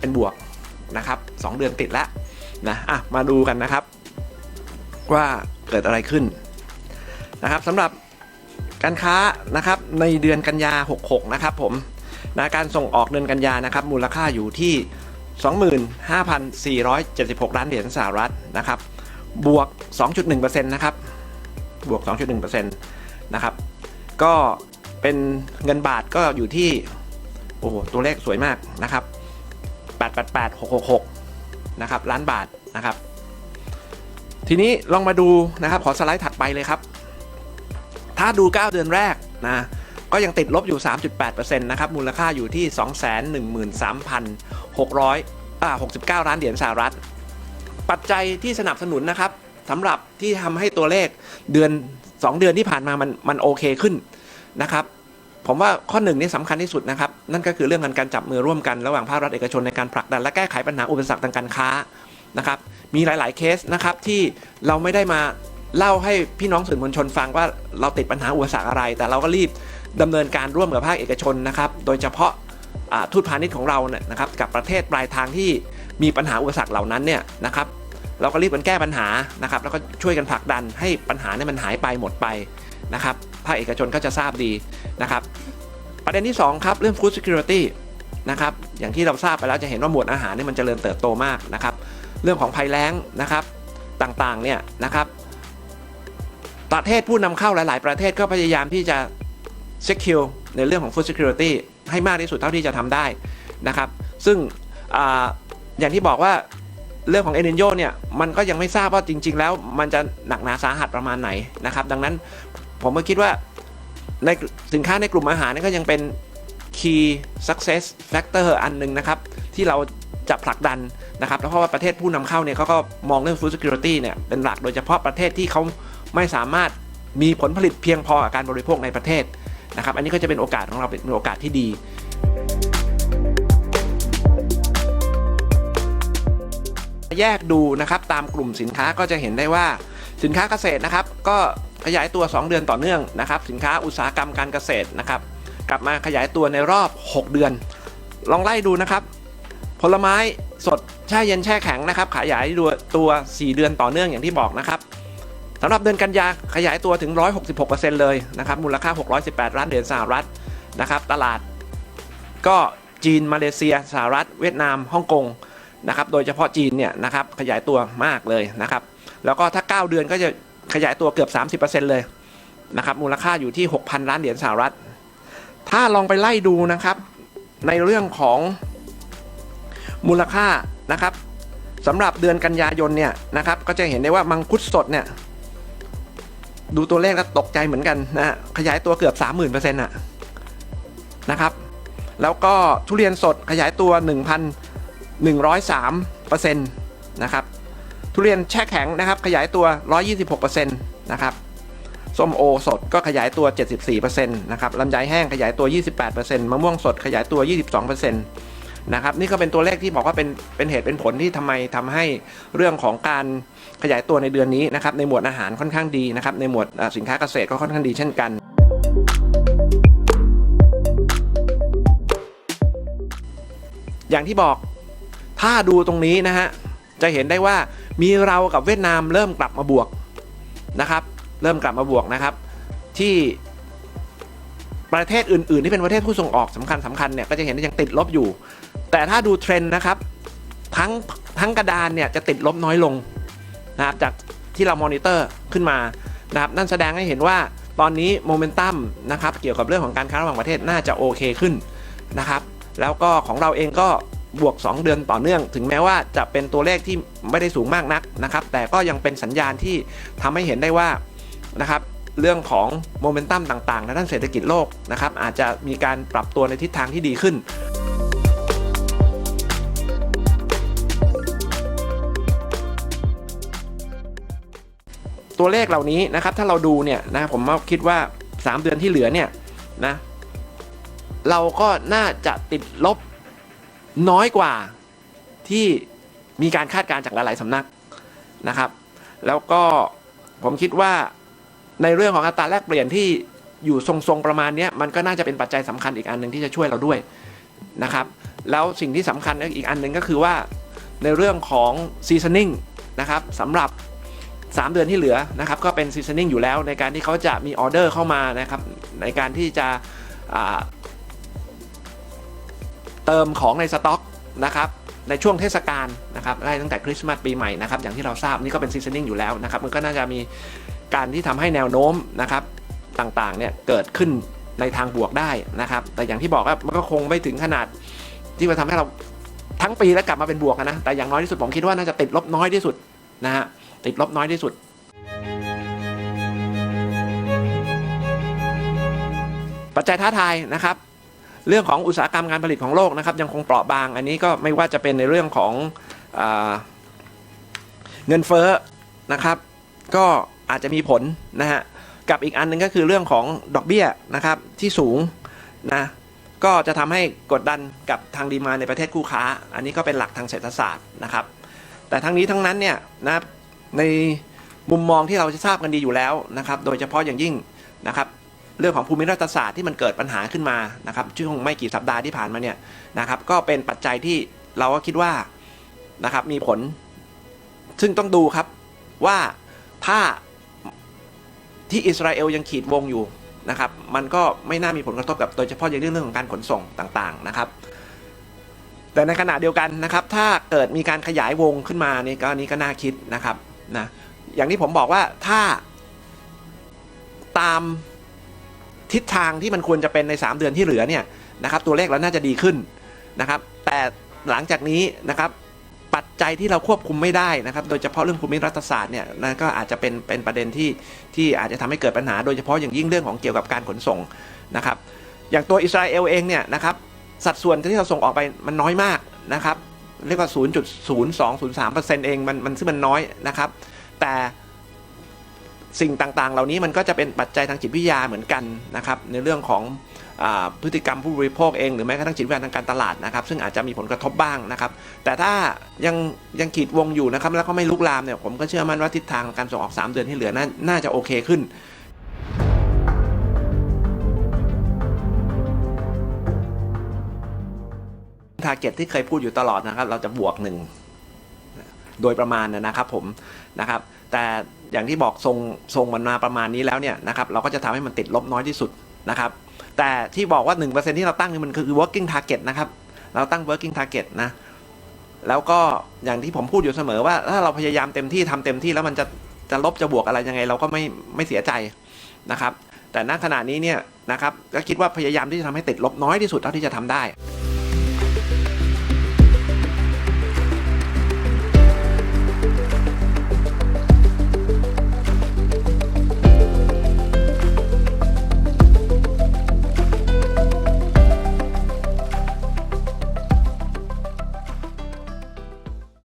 เป็นบวกนะครับสองเดือนติดแล้วนะอะมาดูกันนะครับ ว่าเกิดอะไรขึ้นนะครับสำหรับการค้านะครับในเดือนกันยา 66 นะครับผมนะการส่งออกเดือนกันยานะครับ มูลค่าอยู่ที่ 25,476 ล้านเหรียญสหรัฐนะครับ บวก 2.1%นะครับ บวก 2.1%นะครับ ก็เป็นเงินบาทก็อยู่ที่ โอ้โห ตัวเลขสวยมากนะครับ 888666 นะครับล้านบาทนะครับ ทีนี้ลองมาดูนะครับ ขอสไลด์ถัดไปเลยครับ ถ้าดู 9 เดือนแรกนะก็ยังติดลบอยู่ 3.8%นะครับ มูลค่าอยู่ที่ 213,600อ่า69 ล้านเหรียญสหรัฐ ปัจจัยที่สนับสนุนนะครับสำหรับที่ทำให้ตัวเลขเดือน 2 เดือนที่ผ่านมามันมันโอเคขึ้นนะครับ ผมว่าข้อหนึ่งนี่สำคัญที่สุดนะครับ นั่นก็คือเรื่องการจับมือร่วมกันระหว่างภาครัฐเอกชนในการผลักดัน และแก้ไขปัญหาอุปสรรคทางการค้านะครับมีหลาย ๆ เคสนะครับที่เราไม่ได้มาเล่าให้พี่น้องสื่อมวลชนฟังว่าเราติดปัญหาอุปสรรคอะไร แต่เราก็รีบดำเนินการร่วมกับภาคเอกชนนะครับ โดยเฉพาะทูตพาณิชย์ของเราเนี่ยนะครับกับประเทศปลายทางที่มีปัญหาอุปสรรคเหล่านั้นเนี่ยนะครับ เราก็รีบกันแก้ปัญหานะครับ แล้วก็ช่วยกันผลักดันให้ปัญหาเนี่ยมันหายไปหมดไปนะครับ ภาคเอกชนก็จะทราบดีนะครับ ประเด็นที่ 2 ครับ เรื่อง food security นะครับอย่างที่เราทราบไปแล้วจะเห็นว่าหมวดอาหารนี่มันเจริญเติบโตมากนะครับ เรื่องของภัยแล้งนะครับต่างๆเนี่ยนะครับ ประเทศผู้นำเข้าหลาย ๆ ประเทศก็พยายามที่จะ secure ในเรื่องของ food security ให้มากที่สุดเท่าที่จะทำได้นะครับ ซึ่งออย่างที่บอกว่าเรื่องของเอเนนโยเนี่ยมันก็ยังไม่ทราบว่าจริง ๆ แล้วมันจะหนักหนาสาหัสประมาณไหนนะครับ ดังนั้น ผมก็คิดว่าในสินค้าในกลุ่มอาหารนี่ก็ยังเป็น key success factor อันหนึ่งนะครับ ที่เราจะผลักดันนะครับแล้วเพราะว่าประเทศผู้นำเข้าเนี่ยเขาก็มองเรื่อง food security เนี่ยเป็นหลักโดยเฉพาะประเทศที่เขาไม่สามารถมีผลผลิตเพียงพอกับการบริโภคในประเทศนะครับ อันนี้ก็จะเป็นโอกาสของเราเป็นโอกาสที่ดี แยกดูนะครับตามกลุ่มสินค้าก็จะเห็นได้ว่าสินค้าเกษตรนะครับ ก็ ขยายตัว 2 เดือนต่อเนื่องนะครับสินค้าอุตสาหกรรมการเกษตรนะครับกลับมาขยายตัวในรอบ 6 เดือน ลองไล่ดูนะครับ ผลไม้สดแช่เย็นแช่แข็งนะครับ ขยายตัว 4 เดือนต่อเนื่องอย่างที่บอกนะครับสำหรับเดือนกันยาขยายตัวถึง 166%เลยนะครับมูลค่า 618 ล้านเหรียญสหรัฐนะครับ ตลาดก็จีนมาเลเซียสหรัฐ เวียดนามฮ่องกงนะครับ โดยเฉพาะจีนเนี่ยนะครับขยายตัวมากเลยนะครับ แล้วก็ถ้า 9 เดือนก็จะ ขยายตัวเกือบ 30%เลยนะครับมูลค่าอยู่ที่ 6,000 ล้านเหรียญสหรัฐ ถ้าลองไปไล่ดูนะครับ ในเรื่องของมูลค่านะครับสำหรับเดือนกันยายนเนี่ยนะครับก็จะเห็นได้ว่ามังคุดสดเนี่ยดูตัวเลขแล้วตกใจเหมือนกันนะขยายตัวเกือบ 30,000%อะนะครับ แล้วก็ทุเรียนสดขยายตัว 1,103%นะครับ ทุเรียนแช่แข็งนะครับ ขยายตัว 126%นะครับส้มโอสดก็ขยายตัว 74%นะครับลำไยแห้งขยายตัว 28%มะม่วงสดขยายตัว 22%นะครับนี่ก็เป็นตัวเลขที่บอกว่าเป็นเป็นเหตุเป็นผลที่ทำไมทำให้เรื่องของการขยายตัวในเดือนนี้นะครับในหมวดอาหารค่อนข้างดีนะครับในหมวดสินค้าเกษตรก็ค่อนข้างดีเช่นกันอย่างที่บอกถ้าดูตรงนี้นะฮะ จะเห็นได้ว่ามีเรากับเวียดนามเริ่มกลับมาบวกนะครับ เริ่มกลับมาบวกนะครับ ที่ประเทศอื่น ๆ ที่เป็นประเทศผู้ส่งออกสำคัญสำคัญเนี่ยก็จะเห็นยังติดลบอยู่ แต่ถ้าดูเทรนด์นะครับ ทั้งทั้งกระดานเนี่ยจะติดลบน้อยลงนะครับจากที่เรามอนิเตอร์ขึ้นมานะครับนั่นแสดงให้เห็นว่าตอนนี้โมเมนตัมนะครับเกี่ยวกับเรื่องของการค้าระหว่างประเทศน่าจะโอเคขึ้นนะครับ แล้วก็ของเราเองก็ บวก 2 เดือนต่อเนื่อง ถึงแม้ว่าจะเป็นตัวเลขที่ไม่ได้สูงมากนักนะครับ แต่ก็ยังเป็นสัญญาณที่ทำให้เห็นได้ว่านะครับเรื่องของโมเมนตัมต่างๆในด้านเศรษฐกิจโลกนะครับอาจจะมีการปรับตัวในทิศทางที่ดีขึ้นตัวเลขเหล่านี้นะครับถ้าเราดูเนี่ยนะผมคิดว่า 3 เดือนที่เหลือเนี่ยนะเราก็น่าจะติดลบ น้อยกว่าที่มีการคาดการณ์จากหลาย ๆสำนักนะครับ แล้วก็ผมคิดว่าในเรื่องของอัตราแลกเปลี่ยนที่อยู่ทรง ๆ ประมาณนี้มันก็น่าจะเป็นปัจจัยสำคัญอีกอันหนึ่งที่จะช่วยเราด้วยนะครับ แล้วสิ่งที่สำคัญอีกอันหนึ่งก็คือว่าในเรื่องของซีซันนิ่งนะครับสำหรับ 3 เดือนที่เหลือนะครับก็เป็นซีซันนิ่งอยู่แล้วในการที่เขาจะมีออเดอร์เข้ามานะครับในการที่จะ เติมของในสต็อกนะครับในช่วงเทศกาลนะครับได้ตั้งแต่คริสต์มาสปีใหม่นะครับอย่างที่เราทราบนี่ก็เป็นซีซันนิ่งอยู่แล้วนะครับมันก็น่าจะมีการที่ทำให้แนวโน้มนะครับต่างๆเนี่ยเกิดขึ้นในทางบวกได้นะครับ แต่อย่างที่บอกว่ามันก็คงไม่ถึงขนาดที่จะทำให้เราทั้งปีแล้วกลับมาเป็นบวกนะแต่อย่างน้อยที่สุดผมคิดว่าน่าจะติดลบน้อยที่สุดนะฮะติดลบน้อยที่สุดปัจจัยท้าทายนะครับ เรื่องของอุตสาหกรรมการผลิตของโลกนะครับยังคงเปราะบาง อันนี้ก็ไม่ว่าจะเป็นในเรื่องของอเงินเฟ้อนะครับ ก็อาจจะมีผลนะฮะกับอีกอันหนึงก็คือเรื่องของดอกเบี้ยนะครับที่สูงนะก็จะทำให้กดดันกับทางดีมาในประเทศคู่ค้า อันนี้ก็เป็นหลักทางเศรษฐศาสตร์นะครับ แต่ทั้งนี้ทั้งนั้นเนี่ยนะในมุมมองที่เราจะทราบกันดีอยู่แล้วนะครับ โดยเฉพาะอย่างยิ่งนะครับ เรื่องของภูมิรัฐศาสตร์ที่มันเกิดปัญหาขึ้นมานะครับช่วงไม่กี่สัปดาห์ที่ผ่านมาเนี่ยนะครับก็เป็นปัจจัยที่เราก็คิดว่านะครับมีผล ซึ่งต้องดูครับว่าถ้าที่อิสราเอลยังขีดวงอยู่นะครับมันก็ไม่น่ามีผลกระทบกับโดยเฉพาะอย่างเรื่องของการขนส่งต่างๆนะครับแต่ในขณะเดียวกันนะครับ ถ้าเกิดมีการขยายวงขึ้นมานี่ก็นี้ก็น่าคิดนะครับนะอย่างที่ผมบอกว่าถ้าตาม ทิศทางที่มันควรจะเป็นใน 3 เดือนที่เหลือเนี่ยนะครับตัวเลขเราน่าจะดีขึ้นนะครับแต่หลังจากนี้นะครับปัจจัยที่เราควบคุมไม่ได้นะครับ โดยเฉพาะเรื่องภูมิรัฐศาสตร์เนี่ยนะก็อาจจะเป็นเป็นประเด็นที่ที่อาจจะทำให้เกิดปัญหา โดยเฉพาะอย่างยิ่งเรื่องของเกี่ยวกับการขนส่งนะครับ อย่างตัวอิสราเอลเองเนี่ยนะครับสัดส่วนที่เราส่งออกไปมันน้อยมากนะครับ เรียกว่า 0.0203%เองมันมันซึ่งมันน้อยนะครับ แต่ สิ่งต่างๆ เหล่านี้มันก็จะเป็นปัจจัยทางจิตวิทยาเหมือนกันนะครับในเรื่องของอพฤติกรรมผู้บริโภคเองหรือแม้กระทั่งจิตวิทยาทางการตลาดนะครับ ซึ่งอาจจะมีผลกระทบบ้างนะครับ แต่ถ้ายังยังขีดวงอยู่นะครับแล้วก็ไม่ลุกลามเนี่ยผมก็เชื่อมั่นว่าทิศทางการส่งออก 3 เดือนที่เหลือนาน่าจะโอเคขึ้นทาร์เก็ตที่เคยพูดอยู่ตลอดนะครับ เราจะบวกหนึ่ง โดยประมาณนะครับผมนะครับ แต่อย่างที่บอกทรงทรงมันมาประมาณนี้แล้วเนี่ยนะครับเราก็จะทำให้มันติดลบน้อยที่สุดนะครับ แต่ที่บอกว่า 1%ที่เราตั้งนี่มันคือ working target นะครับ เราตั้ง working target นะแล้วก็อย่างที่ผมพูดอยู่เสมอว่าถ้าเราพยายามเต็มที่ทำเต็มที่แล้วมันจะจะลบจะบวกอะไรยังไง เราก็ไม่ไม่เสียใจนะครับ แต่ณขณะนี้เนี่ยนะครับก็คิดว่าพยายามที่จะทำให้ติดลบน้อยที่สุดเท่าที่จะทำได้